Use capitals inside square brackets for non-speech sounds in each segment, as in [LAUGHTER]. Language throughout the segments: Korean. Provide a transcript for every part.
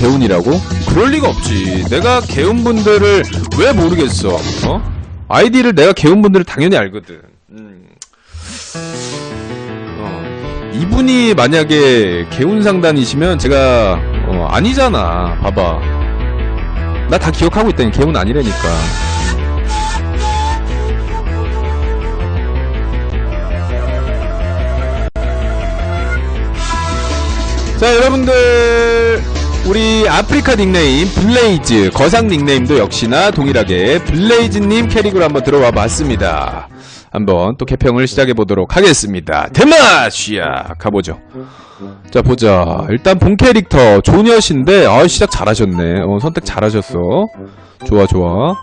개운이라고? 그럴 리가 없지. 내가 개운 분들을 왜 모르겠어? 어? 아이디를 내가 개운 분들을 당연히 알거든. 음. 어, 이분이 만약에 개운 상단이시면 제가 어, 아니잖아. 봐봐. 나 다 기억하고 있다니 개운 아니라니까. 자 여러분들 우리 아프리카 닉네임 블레이즈 거상 닉네임도 역시나 동일하게 블레이즈님 캐릭으로 한번 들어와 봤습니다. 한번 또 개평을 시작해 보도록 하겠습니다. 대마시야 가보죠. 자 보자. 일단 본 캐릭터 조녀신데 아 시작 잘하셨네. 어, 선택 잘하셨어. 좋아 좋아.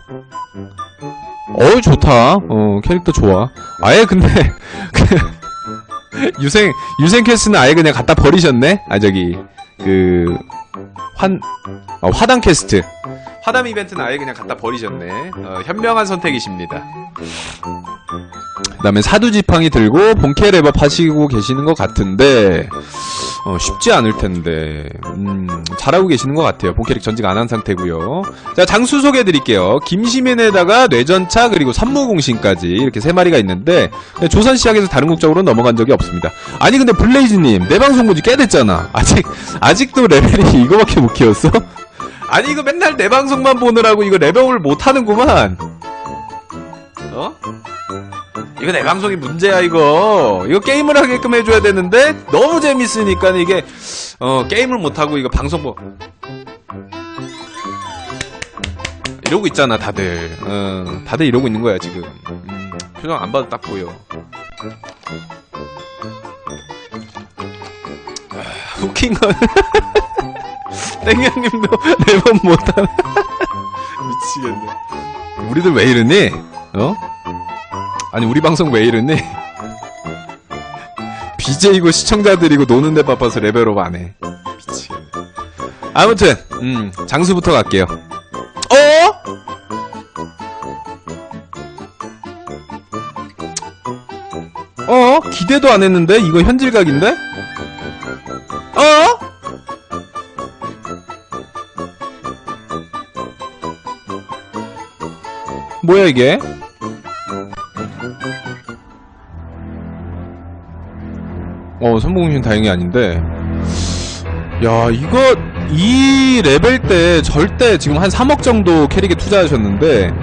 어우 좋다. 어 캐릭터 좋아. 아예 근데 그 [LAUGHS] 유생 유생 캐스는 아예 그냥 갖다 버리셨네. 아 저기 그 환 어, 화담 캐스트 화담 이벤트는 아예 그냥 갖다 버리셨네. 어, 현명한 선택이십니다. 그 다음에 사두 지팡이 들고 본캐 랩업 하시고 계시는 것 같은데 어, 쉽지 않을 텐데 음, 잘하고 계시는 것 같아요. 본캐릭 전직 안 한 상태고요. 자 장수 소개해드릴게요. 김시민에다가 뇌전차 그리고 산무공신까지 이렇게 세 마리가 있는데 조선 시작에서 다른 국적으로 넘어간 적이 없습니다. 아니 근데 블레이즈님 내 방송 본지 꽤 됐잖아. 아직 아직도 레벨이 [LAUGHS] 이거밖에 못 키웠어? 아니 이거 맨날 내 방송만 보느라고 이거 레벨을 못 하는구만. 어? 이거 내 방송이 문제야 이거. 이거 게임을 하게끔 해줘야 되는데 너무 재밌으니까 이게 어 게임을 못하고 이거 방송 뭐 이러고 있잖아 다들. 어 다들 이러고 있는 거야 지금. 음, 표정 안 봐도 딱 보여. 아, 웃긴 건 [LAUGHS] 땡형님도 네 번 못하네. [LAUGHS] 미치겠네. 우리들 왜 이러니? 어? 아니 우리 방송 왜 이러니? [LAUGHS] BJ고 시청자들이고 노는데 바빠서 레벨업 안 해 미치겠네 아무튼 음 장수부터 갈게요 어? 어? 기대도 안 했는데? 이거 현질각인데? 어? 뭐야 이게? 어, 선봉신 다행이 아닌데. 야, 이거, 이 레벨 때 절대 지금 한 3억 정도 캐릭에 투자하셨는데,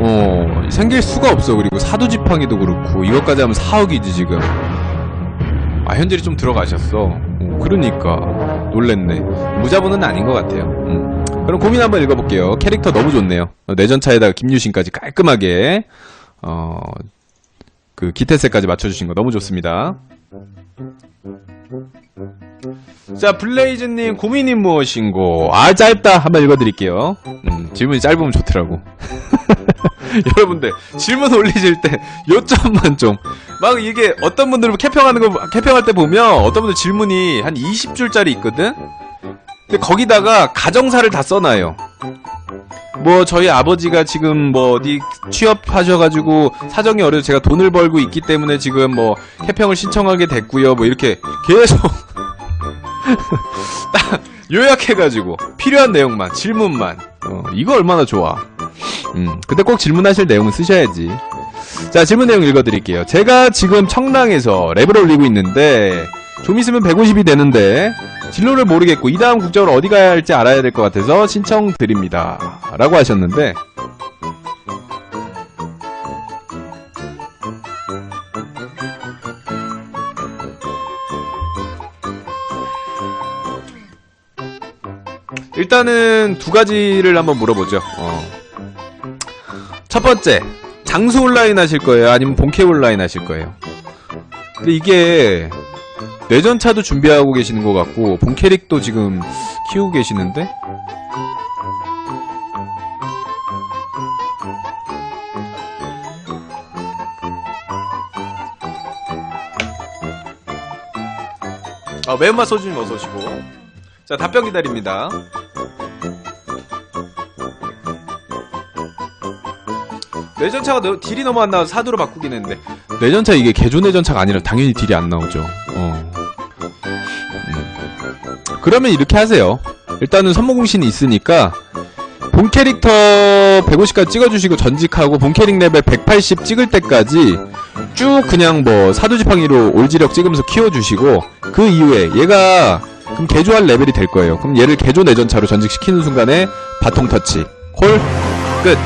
어, 생길 수가 없어. 그리고 사두지팡이도 그렇고, 이것까지 하면 4억이지, 지금. 아, 현질이 좀 들어가셨어. 어, 그러니까. 놀랬네. 무자본은 아닌 것 같아요. 음. 그럼 고민 한번 읽어볼게요. 캐릭터 너무 좋네요. 어, 내전차에다가 김유신까지 깔끔하게, 어, 그 기태세까지 맞춰주신 거 너무 좋습니다. 자 블레이즈님 고민이 무엇인고? 아 짧다. 한번 읽어드릴게요. 음, 질문이 짧으면 좋더라고. [LAUGHS] 여러분들 질문 올리실 때 요점만 좀. 막 이게 어떤 분들은 캐평하는 거 캐평할 때 보면 어떤 분들 질문이 한 20줄짜리 있거든? 근데 거기다가 가정사를 다 써놔요 뭐 저희 아버지가 지금 뭐 어디 취업하셔가지고 사정이 어려서 제가 돈을 벌고 있기 때문에 지금 뭐 해평을 신청하게 됐고요. 뭐 이렇게 계속 [LAUGHS] 딱 요약해가지고 필요한 내용만 질문만. 어, 이거 얼마나 좋아. 음 근데 꼭 질문하실 내용은 쓰셔야지. 자 질문 내용 읽어드릴게요. 제가 지금 청랑에서 랩을 올리고 있는데 좀 있으면 150이 되는데 진로를 모르겠고 이 다음 국적을 어디 가야 할지 알아야 될 것 같아서 신청드립니다. 라고 하셨는데. 일단은 두 가지를 한번 물어보죠. 어. 첫 번째 장수 온라인 하실 거예요? 아니면 본캐 온라인 하실 거예요? 근데 이게 내전차도 준비하고 계시는 것 같고 본 캐릭도 지금 키우고 계시는데? 아 매운맛 소주님 어서 오시고. 자 답변 기다립니다. 내전차가 너- 딜이 너무 안 나와서 사두로 바꾸긴 했는데. 내전차 이게 개조 내전차가 아니라 당연히 딜이 안 나오죠. 어. 음. 그러면 이렇게 하세요. 일단은 선모공신이 있으니까 본 캐릭터 150까지 찍어주시고 전직하고 본 캐릭 레벨 180 찍을 때까지 쭉 그냥 뭐 사두지팡이로 올지력 찍으면서 키워주시고 그 이후에 얘가 그럼 개조할 레벨이 될 거예요. 그럼 얘를 개조 내전차로 전직시키는 순간에 바통 터치 콜 끝.